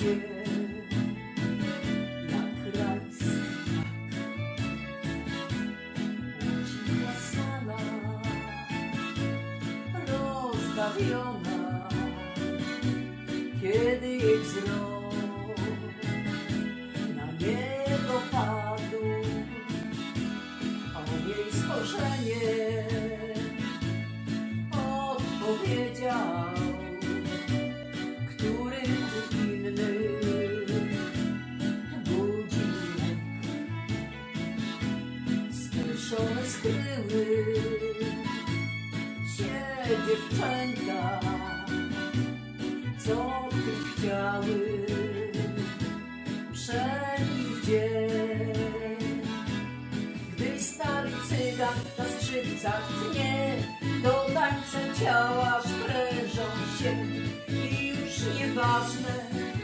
jak kiedy jej wzrok na niego padł, o jej spojrzenie odpowiedział. Skryszone skryły się dziewczęta, co ty chciały? Wszelkich dzień. Gdy stary cygan na skrzypcach tnie, do tańca ciała sprężą się. I już nieważne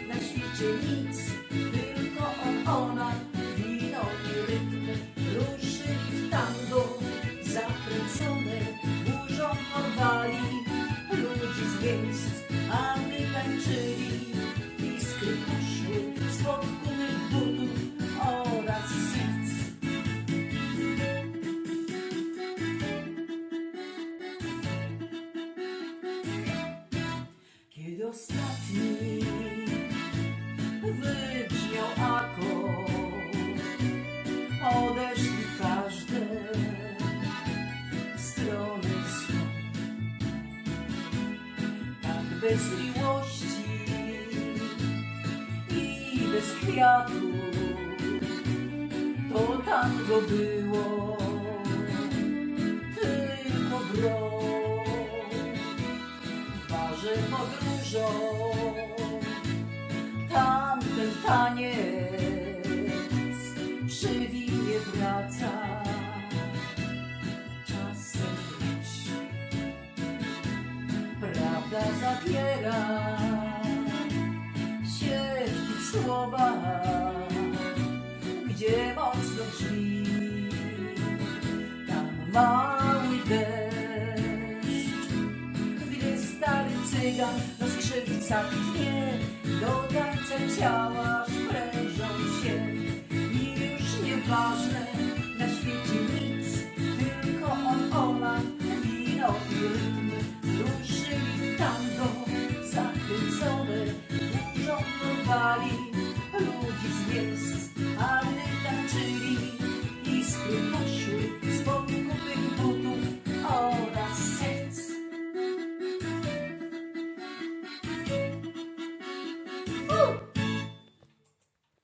na świecie nic, O João não. Bez miłości i bez kwiatu. To tango było tylko grą w barze podróżą tamten taniec prawda zapiera się w słowach gdzie mocno drzwi tam mały deszcz gdy stary cygan skrzydłach tnie, do tańca ciała sprężą porwali ludzi z miejsc, a my tańczyli, iskry kupych butów oraz serc. Uh!